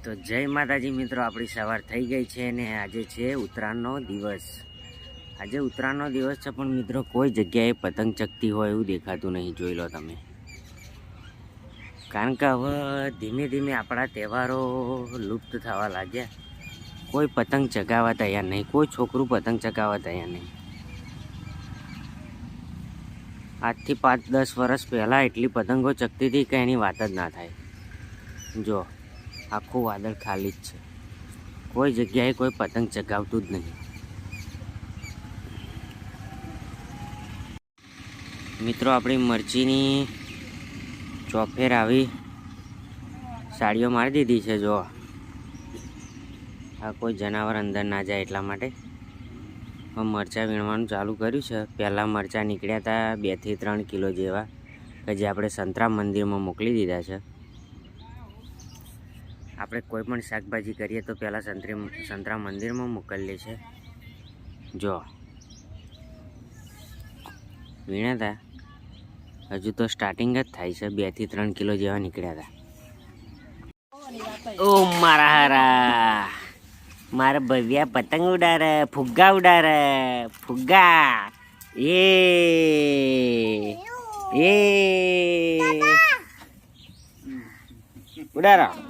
તો જય માતાજી મિત્રો, આપણી સવાર થઈ ગઈ છે અને આજે છે ઉત્તરાયણનો દિવસ. આજે ઉત્તરાયણનો દિવસ છે, પણ મિત્રો, કોઈ જગ્યાએ પતંગ ચકતી હોય એવું દેખાતું નહીં, જોઈ લો તમે. કારણ કે હવે ધીમે ધીમે આપણા તહેવારો લુપ્ત થવા લાગ્યા. કોઈ પતંગ ચગાવવા તૈયાર નહીં, કોઈ છોકરું પતંગ ચગાવવા તૈયાર નહીં. આજથી પાંચ દસ વર્ષ પહેલાં એટલી પતંગો ચકતી હતી કે એની વાત જ ના થાય. જો આખું વાદળ ખાલી જ છે. કોઈ જગ્યાએ કોઈ પતંગ ચગાવતું જ નહીં. મિત્રો, આપણી મરચીની ચોફેર આવી. સાડીઓ મારી દીધી છે જો આ કોઈ જનાવર અંદર ના જાય એટલા માટે. હું મરચાં વીણવાનું ચાલુ કર્યું છે. પહેલાં મરચાં નીકળ્યા હતા બેથી ત્રણ કિલો જેવા, કે જે આપણે સંતરામ મંદિરમાં મોકલી દીધા છે. આપણે કોઈ પણ શાકભાજી કરીએ તો પહેલાં સંતરી સંતરા મંદિરમાં મોકલીએ છે. જો. વીણ્યા હતા હજુ તો સ્ટાર્ટિંગ જ થાય છે. બેથી ત્રણ કિલો જેવા નીકળ્યા હતા ઓ મારા હારા. મારા ભવ્યા પતંગ ઉડારે ફુગ્ગા ઉડારે ફુગ્ગા. એ. એ. ઉડારો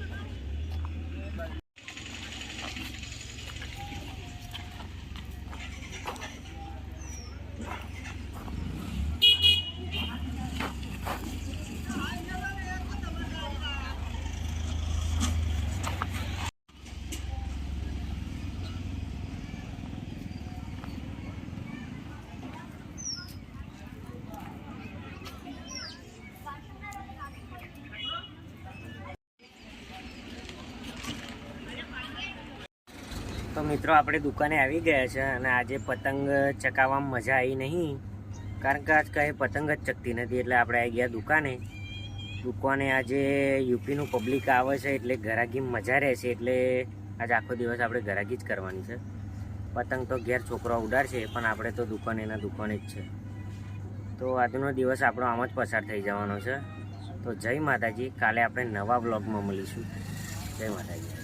તો મિત્રો, આપણે દુકાને આવી ગયા છે અને આજે પતંગ ચકાવવામાં મજા આવી નહીં. કારણ કે આજ કાંઈ પતંગ જ ચકતી નથી, એટલે આપણે આવી ગયા દુકાને. દુકાને આજે યુપીનું પબ્લિક આવે છે, એટલે ઘરાગી મજા રહેશે એટલે આજે આખો દિવસ આપણે ઘરાગી જ કરવાની છે. પતંગ તો ઘેર છોકરો ઉડાડશે, પણ આપણે તો દુકાને એના દુકાને જ છે. તો આજનો દિવસ આપણો આમ જ પસાર થઈ જવાનો છે. તો જય માતાજી, કાલે આપણે નવા બ્લોગમાં મળીશું. જય માતાજી.